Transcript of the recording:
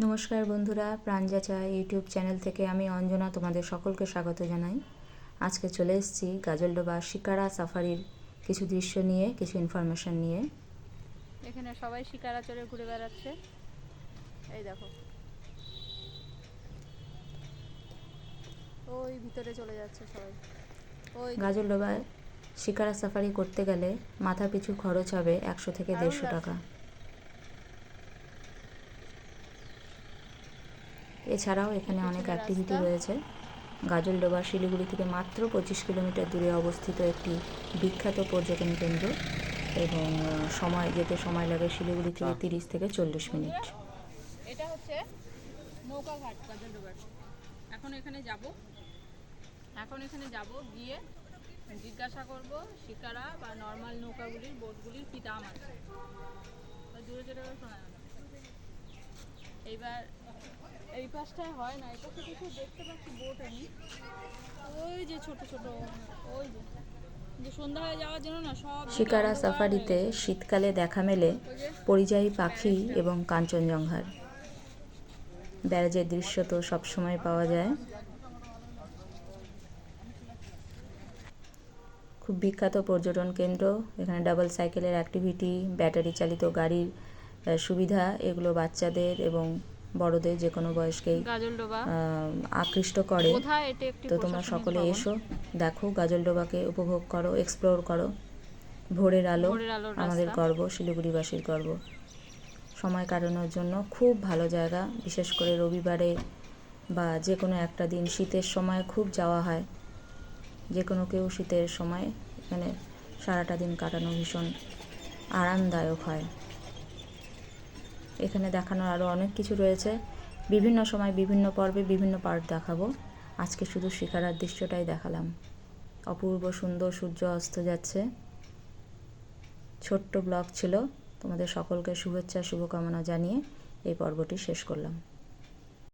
নমস্কার বন্ধুরা প্রাণজাচা YouTube channel থেকে আমি অঞ্জনা তোমাদের সকলকে স্বাগত জানাই। আজকে চলে এসেছি গাজলডোবা শিকারা সাফারির কিছু দৃশ্য নিয়ে কিছু ইনফরমেশন নিয়ে। এখানে সবাই শিকারা চড়ে ঘুরে বেড়াচ্ছে। এই দেখো। ওই ভিতরে চলে যাচ্ছে সবাই। ওই গাজলডোবায় শিকারা সাফারি করতে গেলে মাথা পিছু খরচ হবে একশো থেকে দেড়শো। টাকা। এছাড়াও এখানে অনেক অ্যাক্টিভিটি। রয়েছে। গাজলডোবা শিলিগুড়ি থেকে মাত্র পঁচিশ কিলোমিটার দূরে অবস্থিত একটি বিখ্যাত পর্যটন কেন্দ্র এবং সময় যেতে সময় লাগে শিলিগুড়ি থেকে তিরিশ থেকে চল্লিশ মিনিট। এটা হচ্ছে নৌকা ঘাট গাজলডোবার এখন এখানে যাব। এখন এখানে যাব গিয়ে জিজ্ঞাসা করব শিকারা বা নর্মাল নৌকাগুলির বোটগুলির কি দাম আছে। দূরে যেটা শোনা এইবার এই পাশটায় হয় না এই পাশে কিছু দেখতে পাচ্ছি বোট আমি ওই যে ছোট ছোট ওই যে। শিকারা সাফারিতে শীতকালে দেখা মেলে পরিযায়ী পাখি এবং কাঞ্চনজঙ্ঘার। ব্যারাজের দৃশ্য তো সবসময় পাওয়া যায়। খুব বিখ্যাত পর্যটন কেন্দ্র এখানে ডাবল সাইকেলের অ্যাক্টিভিটি ব্যাটারি চালিত গাড়ির সুবিধা এগুলো বাচ্চাদের এবং বড়দের যে কোনো বয়সকেই আকৃষ্ট করে। তো তোমরা সকলে এসো দেখো গাজলডোবাকে উপভোগ করো এক্সপ্লোর করো। ভোরের আলো আমাদের। গর্ব শিলিগুড়িবাসীর গর্ব। সময় কাটানোর জন্য খুব ভালো জায়গা বিশেষ করে রবিবারে বা যে কোনো একটা দিন শীতের সময় খুব যাওয়া হয়। যে কোনো কেউ শীতের সময় এখানে সারাটা দিন কাটানো ভীষণ আরামদায়ক হয়। এখানে দেখানোর আরও অনেক কিছু রয়েছে। বিভিন্ন সময় বিভিন্ন পর্বে বিভিন্ন পার্ট দেখাবো। আজকে শুধু শিকারার দৃশ্যটাই দেখালাম। অপূর্ব সুন্দর সূর্য অস্ত যাচ্ছে। ছোট্ট ব্লগ ছিল। তোমাদের সকলকে শুভেচ্ছা, শুভকামনা জানিয়ে এই পর্বটি শেষ করলাম।